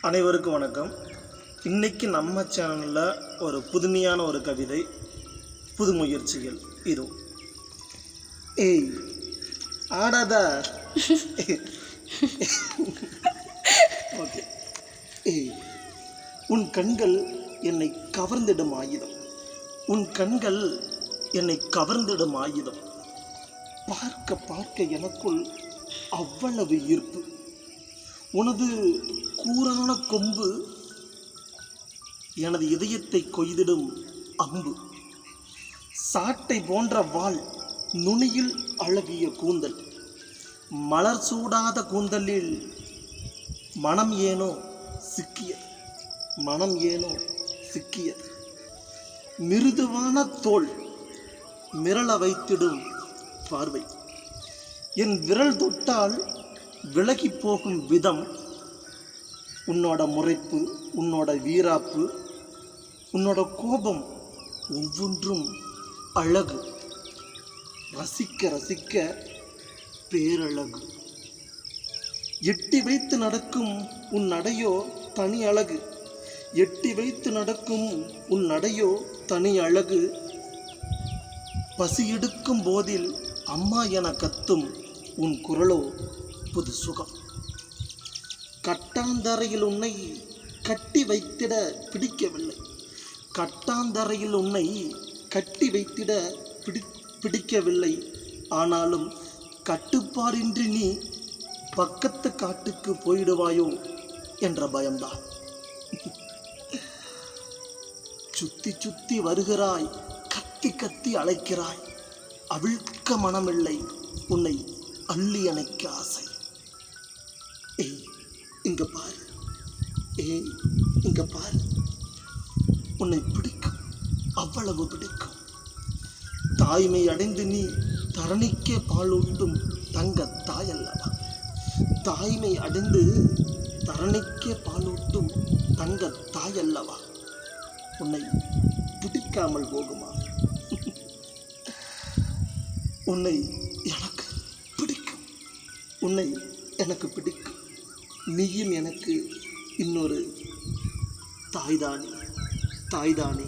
அனைவருக்கும் வணக்கம். இன்றைக்கி நம்ம சேனலில் ஒரு புதுமையான ஒரு கவிதை புது முயற்சிகள். இது. ஏய் ஆடாத. ஓகே. ஏய் உன் கண்கள் என்னை கவர்ந்திடும் ஆயுதம். உன் கண்கள் என்னை கவர்ந்திடும் ஆயுதம். பார்க்க பார்க்க எனக்குள் அவ்வளவு ஈர்ப்பு. உனது கூரான கொம்பு எனது இதயத்தை கொய்திடும் அம்பு. சாட்டை போன்ற வாள் நுனியில் அழகிய கூந்தல். மலர் சூடாத கூந்தலில் மனம் ஏனோ சிக்கியது. மனம் ஏனோ சிக்கியது. மிருதுவான தோல் மிரள வைத்திடும் பார்வை. என் விரல் தொட்டால் விலகி போகும் விதம் உன்னோட முறைப்பு உன்னோட வீராப்பு உன்னோட கோபம் ஒவ்வொன்றும் அழகு. ரசிக்க ரசிக்க பேரழகு. எட்டி வைத்து நடக்கும் உன் நடையோ தனி அழகு. எட்டி வைத்து நடக்கும் உன் நடையோ தனி அழகு. பசி எடுக்கும் போதில் அம்மா என கத்தும் உன் குரலோ புது சுகம். கட்டாந்தரையில் உன்னை கட்டி வைத்திட பிடிக்கவில்லை. கட்டாந்தரையில் உன்னை கட்டி வைத்திட பிடி பிடிக்கவில்லை. ஆனாலும் கட்டுப்பாடின்றி நீ பக்கத்து காட்டுக்கு போயிடுவாயோ என்ற பயம்தான். சுத்தி சுத்தி வருகிறாய் கத்தி கத்தி அழைக்கிறாய். அவிழ்க்க மனமில்லை உன்னை அள்ளி அணைக்க ஆசை. இங்கே பாரு. ஏய் இங்க பாரு. உன்னை பிடிக்கும். அவ்வளவு பிடிக்கும். தாய்மை அடைந்து நீ தரணிக்கே பாலூட்டும் தங்க தாய் அல்லவா? தாய்மை அடைந்து தரணிக்கே பாலூட்டும் தங்க தாய் அல்லவா? உன்னை பிடிக்காமல் போகுமா? உன்னை எனக்கு பிடிக்கும். உன்னை எனக்கு பிடிக்கும். நீயும் எனக்கு இன்னொரு தாய்தானே தாய்தானே.